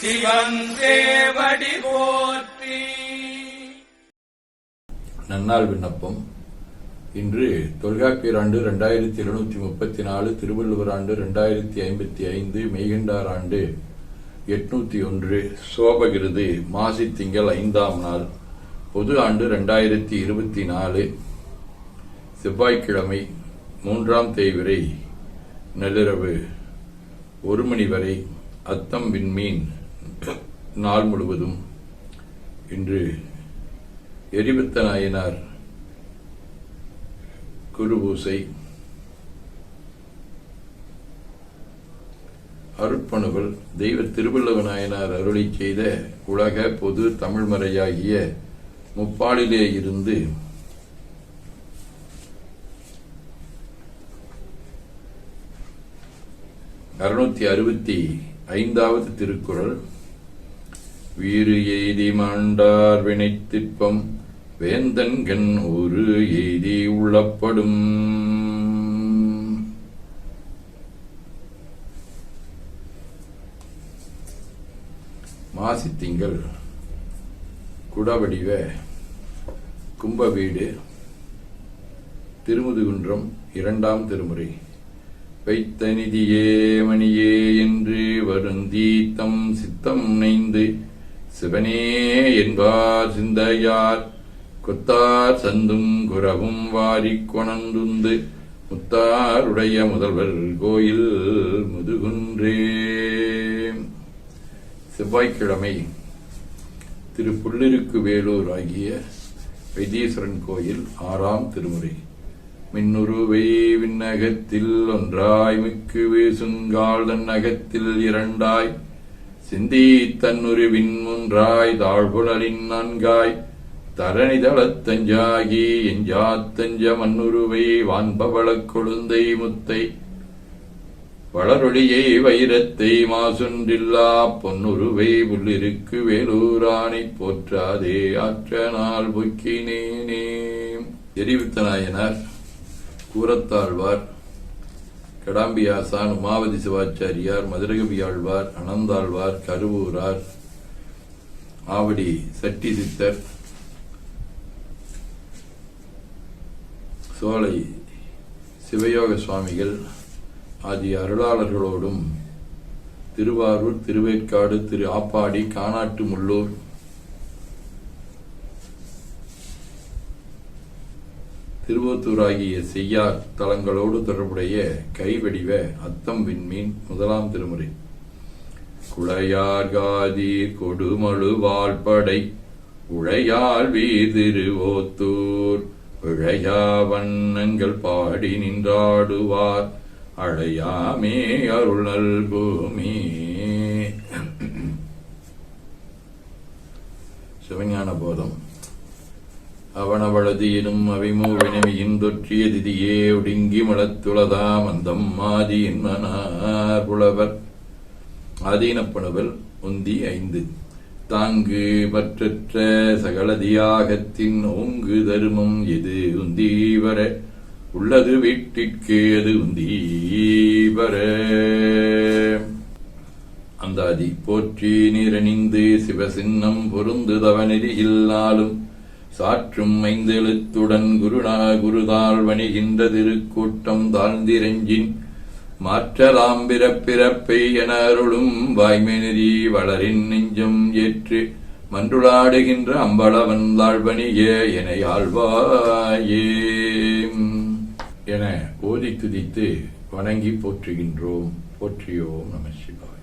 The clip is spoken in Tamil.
சிவன் போற்றி. நன்னாள் விண்ணப்பம். இன்று தொல்காப்பியர் ஆண்டு ரெண்டாயிரத்தி எழுநூற்றி முப்பத்தி நாலு திருவள்ளுவர் ஆண்டு ரெண்டாயிரத்தி ஐம்பத்தி ஐந்து மெய்கண்டார் ஆண்டு எட்நூத்தி ஒன்று சோபகிருது மாசி திங்கள் ஐந்தாம் நாள் பொது ஆண்டு ரெண்டாயிரத்தி இருபத்தி நாலு செவ்வாய்க்கிழமை மூன்றாம் தேய்விரை நள்ளிரவு ஒரு மணி வரை அத்தம் விண்மீன் நாள் முழுவதும் இன்று எரிபத்த நாயனார் குருபூசை அருட்பணுகள் தெய்வ திருவள்ளுவ நாயனார் அருளி செய்த உலக பொது தமிழ்மறையாகிய முப்பாலிலே இருந்து அறுநூத்தி அறுபத்தி ஐந்தாவது திருக்குறள். வீறு எய்தி மாண்டார் வினைத்திற்பம் வேந்தன்கண் ஒரு எய்தி உள்ளப்படும். மாசித்திங்கள் குடவடிவ கும்ப வீடு திருமுதுகுன்றம் இரண்டாம் திருமுறை. வைத்த நிதியே மணியே என்று வருந்தி தம் சித்தம் நைந்து சிவனே என்பார் சிந்தையார். கொத்தார் சந்தும் குரவும் வாரிக் கொணந்துந்து முத்தாருடைய முதல்வர் கோயில் முதுகுன்றே. செவ்வாய்க்கிழமை திரு புள்ளிருக்கு வேலூர் ஆகிய வைத்தீஸ்வரன் கோயில் ஆறாம் திருமுறை. மின்னுருவை விண்ணகத்தில் ஒன்றாய் மிக்கு வீசுங்கால் தன்னகத்தில் இரண்டாய் சிந்தி தன்னுருவின் முன்றாய் தாழ்புழலின் நான்காய் தரணிதளத்தஞ்சாகி எஞ்சாத்தஞ்ச மண்ணுருவை வான்பவளக் கொழுந்தை முத்தை வளரொளியை வைரத்தை மாசுன்றில்லா பொன்னுருவை புள்ளிருக்கு வேலூரானை போற்றாதே ஆற்ற நாள் பொக்கினேனே. எரிவித்த நாயனார் கூரத்தாழ்வார் கடாம்பியாசான் உமாவதி சிவாச்சாரியார் மதுரகவியாழ்வார் அனந்தாழ்வார் கருவூரார் ஆவடி சட்டி சித்தர் சோலை சிவயோக சுவாமிகள் ஆகிய அருளாளர்களோடும் திருவாரூர் திருவேற்காடு திரு ஆப்பாடி காணாட்டு முள்ளூர் திருவத்தூராகிய செய்யார் தலங்களோடு தொடர்புடைய கைவடிவ அத்தம் விண்மீன் முதலாம் திருமுறை. குளையார் காதீர் கொடுமழு வாழ்படை உழையால் வீதிருவோத்தூர் உழையா வண்ணங்கள் பாடி நின்றாடுவார் அழையாமே அருள் பூமி சிவஞான போதம். அவனவளது எனும் அவிமோ வினவியின் தொற்றிய திதியே ஒடுங்கி மலத்துளதாம் அந்தம் மாதி என்மனார் புலவர். ஆதீனப்பணுவல் உந்தி ஐந்து. தாங்கு பற்றற்ற சகலதியாகத்தின் ஓங்கு தருமம் எது உந்தீவர? உள்ளது வீட்டிற்கு அது உந்தீவர. அந்தாதி போற்றி நீரணிந்து சிவசின்னம் பொருந்து தவநெறியில் இல்லாலும் சாற்றும் ஐந்தெழுத்துடன் குருநா குருதாள் வணிகின்ற திருக்கூட்டம் தாழ்ந்திரஞ்சின் மாற்றலாம் பிறப்பிறப்பை என அருளும் வாய்மை நெறி வளரின் நெஞ்சம் ஏற்று மன்றுளாடுகின்ற அம்பளவன் தாழ்வணியே என ஆழ்வாயே. என ஓதி துதித்து வணங்கி போற்றுகின்றோம். போற்றியோம் நம சிவாய்.